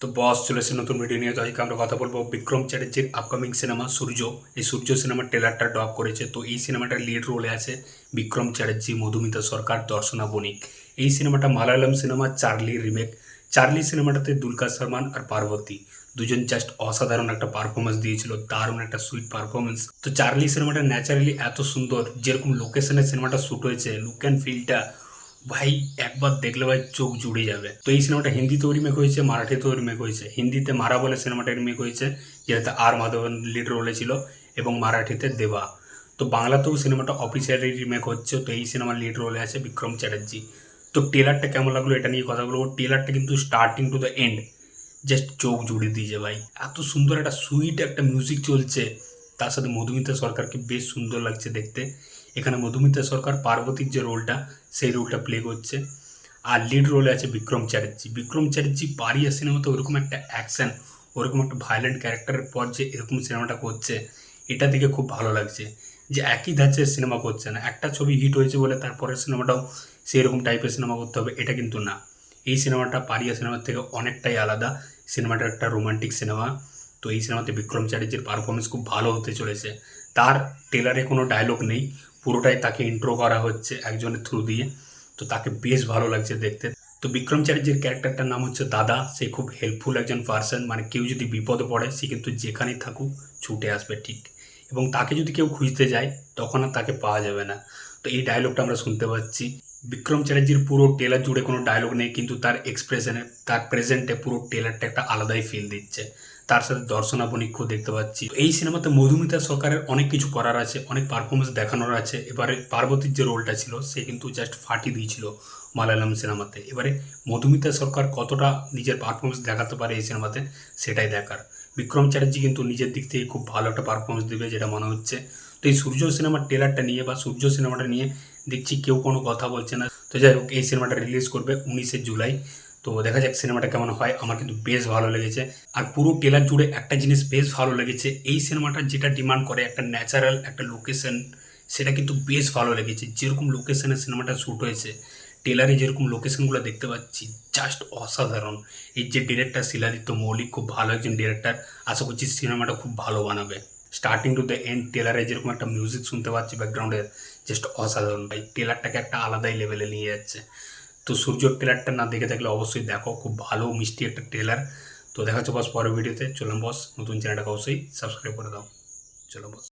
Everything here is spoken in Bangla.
তো বস চলে এসে নতুন ভিডিও নিয়ে। তো আজকে আমরা কথা বলব বিক্রম চ্যাটার্জির আপকামিং সিনেমা সূর্য। এই সূর্য সিনেমার ট্রেলারটা ড্রপ করেছে। তো এই সিনেমাটার লিড রোলে আছে বিক্রম চ্যাটার্জি, মধুমিতা সরকার, দর্শনা বণিক। এই সিনেমাটা Malayalam cinema Charlie remake Charlie সিনেমাটাতে Dulquer Salmaan আর পার্বতী। দুজন জাস্ট অসাধারণ একটা পারফরমেন্স দিয়েছিল, দারুণ একটা সুইট পারফরমেন্স তো চার্লি সিনেমাটা ন্যাচারালি এত সুন্দর, যেরকম লোকেশনে সিনেমাটা শ্যুট হয়েছে লুক অ্যান্ড ফিলটা ভাই, একবার দেখলে ভাই চোখ জুড়ে যাবে। তো এই সিনেমাটা হিন্দিতেও রিমেক হয়েছে মারাঠিতেও রিমেক হয়েছে। হিন্দিতে মারা বলে সিনেমাটা রিমেক হয়েছে, যেটাতে আর মাধবন লিড রোলে ছিল এবং মারাঠিতে দেবা। তো বাংলাতেও সিনেমাটা অফিসিয়ালি রিমেক হচ্ছে, তো এই সিনেমার লিড রোলে আছে বিক্রম চ্যাটার্জি। তো টেলারটা কেমন লাগল এটা নিয়ে কথা বলব। টেলারটা কিন্তু starting to the end just চোখ জুড়ে দিয়েছে ভাই। এত সুন্দর একটা সুইট একটা মিউজিক চলছে, তার সাথে মধুমিতা সরকারকে বেশ সুন্দর লাগছে দেখতে। এখানে মধুমিতা সরকার পার্বতীর যে রোলটা, সেই রোলটা প্লে করছে। আর লিড রোলে আছে বিক্রম চ্যাটার্জি। বিক্রম চ্যাটার্জি পারিয়া সিনেমাতে ওরকম একটা অ্যাকশন ওরকম একটা ভায়োলেন্ট ক্যারেক্টারের পর যে এরকম সিনেমাটা করছে, এটা দেখে খুব ভালো লাগছে। যে একই ধাঁচের সিনেমা করছে না। একটা ছবি হিট হয়েছে বলে তারপরের সিনেমাটাও সেই রকম টাইপের সিনেমা করতে হবে, এটা কিন্তু না। এই সিনেমাটা পারিয়া সিনেমার থেকে অনেকটাই আলাদা। সিনেমাটা একটা রোমান্টিক সিনেমা তো এই সিনেমাতে বিক্রম চ্যাটার্জির পারফরমেন্স খুব ভালো হতে চলেছে। তার টেলারে কোনো ডায়লগ নেই। পুরোটাই তাকে ইন্ট্রো করা হচ্ছে একজনের থ্রু দিয়ে। তো তাকে বেশ ভালো লাগছে দেখতে। তো বিক্রম চ্যাটার্জির ক্যারেক্টারটার নাম হচ্ছে দাদা। সে খুব হেল্পফুল একজন পার্সন মানে কেউ যদি বিপদে পড়ে, সে কিন্তু যেখানেই থাকুক ছুটে আসবে ঠিক। এবং তাকে যদি কেউ খুঁজতে যায়, তখন আর তাকে পাওয়া যাবে না। তো এই ডায়লগটা আমরা শুনতে পাচ্ছি। বিক্রম চ্যাটার্জির পুরো টেলার জুড়ে কোনো ডায়লগ নেই, কিন্তু তার এক্সপ্রেশনে তার প্রেজেন্টে পুরো টেলারটা একটা আলাদাই ফিল দিচ্ছে। তার সাথে দর্শনা বণিককেও দেখতে পাচ্ছি। এই সিনেমাতে মধুমিতা সরকারের অনেক কিছু করার আছে, অনেক পারফরমেন্স দেখানোর আছে। এবারে পার্বতীর যে রোলটা ছিল, সে কিন্তু জাস্ট ফাটিয়ে দিয়েছিল মালায়ালাম সিনেমাতে। এবারে মধুমিতা সরকার কতটা নিজের পারফরমেন্স দেখাতে পারে এই সিনেমাতে, সেটাই দেখার। বিক্রম চ্যাটার্জি কিন্তু নিজের দিক থেকে খুব ভালো একটা পারফরমেন্স দেবে, যেটা মনে হচ্ছে। তো এই সূর্য সিনেমার ট্রেলারটা নিয়ে বা সূর্য সিনেমাটা নিয়ে দেখছি কেউ কোনো কথা বলছে না। তো যাই হোক, এই সিনেমাটা রিলিজ করবে উনিশে জুলাই। তো দেখা যাক সিনেমাটা কেমন হয়। আমার কিন্তু বেশ ভালো লেগেছে। আর পুরো টেলার জুড়ে একটা জিনিস বেশ ভালো লেগেছে। এই সিনেমাটা যেটা ডিমান্ড করে, একটা ন্যাচারাল একটা লোকেশন সেটা কিন্তু বেশ ভালো লেগেছে। যেরকম লোকেশনে সিনেমাটা শ্যুট হয়েছে টেলারে যেরকম লোকেশনগুলো দেখতে পাচ্ছি জাস্ট অসাধারণ। এই যে ডিরেক্টর শিলাদিত্য মৌলিক খুব ভালো একজন ডিরেক্টর আশা করছি সিনেমাটা খুব ভালো বানাবে। স্টার্টিং টু দ্য এন্ড টেলারে যেরকম একটা মিউজিক শুনতে পাচ্ছি ব্যাকগ্রাউন্ডে জাস্ট অসাধারণ। ভাই টেলারটাকে একটা আলাদাই লেভেলে নিয়ে যাচ্ছে। তো সূর্যর ট্রেলারটা না দেখে থাকলে অবশ্যই দেখো, খুব ভালো মিষ্টি একটা ট্রেলার। তো দেখা হচ্ছে বস পরের ভিডিওতে। চললাম বস, নতুন চ্যানেলটাকে অবশ্যই সাবস্ক্রাইব করে দাও। চলো বস।